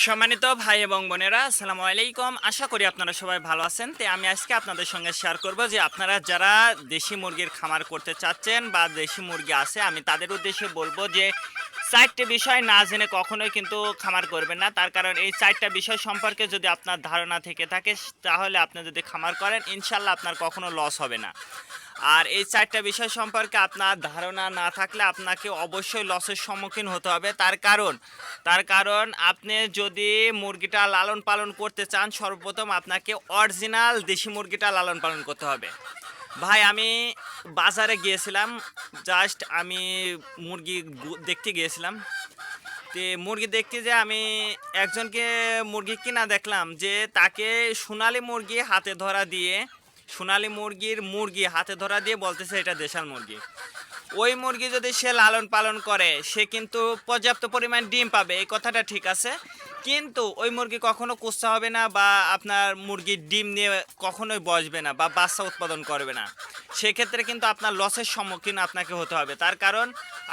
সম্মানিত ভাই এবং বোনেরা, আসসালামু আলাইকুম। আশা করি আপনারা সবাই ভালো আছেন। তো আমি আজকে আপনাদের সঙ্গে শেয়ার করব যে আপনারা যারা দেশি মুরগির খামার করতে চাচ্ছেন বা দেশি মুরগি আছে, আমি তাদের উদ্দেশ্যে বলব যে চারটে বিষয় না জেনে কখনোই কিন্তু খামার করবেন না। তার কারণ এই চারটা বিষয় সম্পর্কে যদি আপনার ধারণা থেকে থাকে, তাহলে আপনি যদি খামার করেন, ইনশাল্লাহ আপনার কখনো লস হবে না। আর এই চারটা বিষয় সম্পর্কে আপনার ধারণা না থাকলে আপনাকে অবশ্যই লসের সম্মুখীন হতে হবে। তার কারণ তার কারণ আপনি যদি মুরগিটা লালন পালন করতে চান, সর্বপ্রথম আপনাকে অরিজিনাল দেশি মুরগিটা লালন পালন করতে হবে। ভাই, আমি বাজারে গিয়েছিলাম জাস্ট আমি মুরগি দেখতে গিয়েছিলাম। তে মুরগি দেখতে যে আমি একজনকে মুরগি কিনা দেখলাম, যে তাকে সোনালি মুরগি হাতে ধরা দিয়ে সোনালি মুরগির মুরগি হাতে ধরা দিয়ে বলতেছে এটা দেশাল মুরগি। ওই মুরগি যদি সে লালন পালন করে, সে কিন্তু পর্যাপ্ত পরিমাণ ডিম পাবে, এই কথাটা ঠিক আছে। কিন্তু ওই মুরগি কখনো কুচ্ছা হবে না বা আপনার মুরগির ডিম নিয়ে কখনোই বসবে না বা বাচ্চা উৎপাদন করবে না। সেক্ষেত্রে কিন্তু আপনার লসের সম্মুখীন আপনাকে হতে হবে। তার কারণ,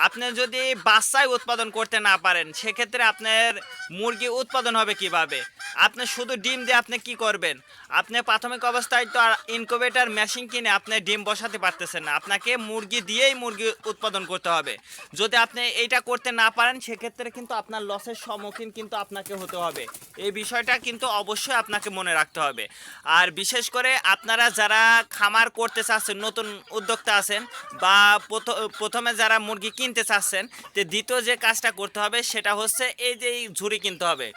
আপনি যদি বাচ্চাই উৎপাদন করতে না পারেন, সেক্ষেত্রে আপনার মুরগি উৎপাদন হবে কীভাবে? আপনি শুধু ডিম দিয়ে আপনি কি করবেন? আপনি প্রাথমিক অবস্থায় তো আর ইনকুবেটার মেশিন কিনে আপনি ডিম বসাতে পারতেছেন না। আপনাকে মুরগি দিয়েই মুরগি উৎপাদন করতে হবে। যদি আপনি এইটা করতে না পারেন, সেক্ষেত্রে কিন্তু আপনার লসের সম্মুখীন কিন্তু আপনাকে হতে হবে। এই বিষয়টা কিন্তু অবশ্যই আপনাকে মনে রাখতে হবে। আর বিশেষ করে আপনারা যারা খামার করতে চাচ্ছেন, নতুন উদ্যোক্তা আছেন বা প্রথ- প্রথমে যারা মুরগি কিনতে চাচ্ছেন, তো দ্বিতীয় যে কাজটা করতে হবে, সেটা হচ্ছে এই যে ঝুড়ি কিনতে হবে।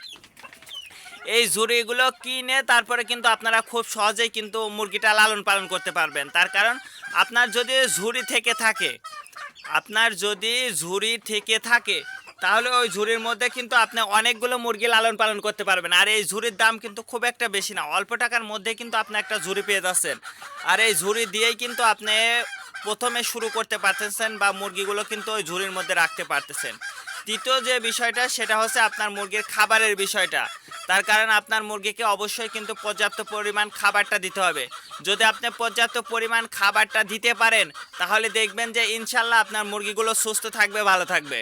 এই ঝুড়িগুলো কিনে তারপরে কিন্তু আপনারা খুব সহজেই কিন্তু মুরগিটা লালন পালন করতে পারবেন। তার কারণ, আপনার যদি ঝুড়ি থেকে থাকে, আপনার যদি ঝুড়ি থেকে থাকে, তাহলে ওই ঝুড়ির মধ্যে কিন্তু আপনি অনেকগুলো মুরগি লালন পালন করতে পারবেন। আর এই ঝুড়ির দাম কিন্তু খুব একটা বেশি না, অল্প টাকার মধ্যে কিন্তু আপনি একটা ঝুড়ি পেয়ে যাচ্ছেন। আর এই ঝুড়ি দিয়েই কিন্তু আপনি প্রথমে শুরু করতে পারতেছেন বা মুরগিগুলো কিন্তু ওই ঝুড়ির মধ্যে রাখতে পারতেছেন। তৃতীয় যে বিষয়টা, সেটা হচ্ছে আপনার মুরগির খাবারের বিষয়টা। তার কারণ আপনার মুরগিকে অবশ্যই কিন্তু পর্যাপ্ত পরিমাণ খাবারটা দিতে হবে। যদি আপনি পর্যাপ্ত পরিমাণ খাবারটা দিতে পারেন, তাহলে দেখবেন যে ইনশাল্লাহ আপনার মুরগিগুলো সুস্থ থাকবে, ভালো থাকবে।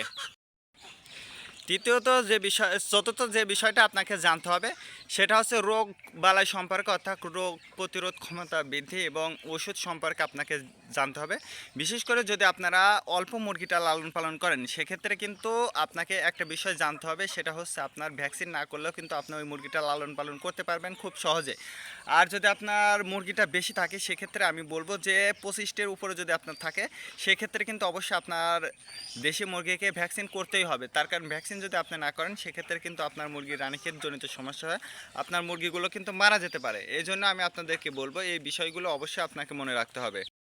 তৃতীয়ত যে বিষয় চতুর্থ যে বিষয়টা আপনাকে জানতে হবে, সেটা হচ্ছে রোগ বালাই সম্পর্কে অর্থাৎ রোগ প্রতিরোধ ক্ষমতা বৃদ্ধি এবং ওষুধ সম্পর্কে আপনাকে জানতে হবে। বিশেষ করে যদি আপনারা অল্প মুরগিটা লালন পালন করেন, সেক্ষেত্রে কিন্তু আপনাকে একটা বিষয় জানতে হবে, সেটা হচ্ছে আপনার ভ্যাকসিন না করলেও কিন্তু আপনি ওই মুরগিটা লালন পালন করতে পারবেন খুব সহজে। আর যদি আপনার মুরগিটা বেশি থাকে, সেক্ষেত্রে আমি বলব যে পঁচিশটির উপরে যদি আপনার থাকে, সেক্ষেত্রে কিন্তু অবশ্যই আপনার দেশি মুরগিকে ভ্যাকসিন করতেই হবে। তার কারণ ভ্যাকসিন যদি আপনি না করেন, সেক্ষেত্রে কিন্তু আপনার মুরগির রানীক্ষেত জনিত সমস্যা হয়। আপনার মুরগিগুলো কিন্তু মারা যেতে পারে। এই জন্য আমি আপনাদেরকে বলব, এই বিষয়গুলো অবশ্যই আপনাকে মনে রাখতে হবে।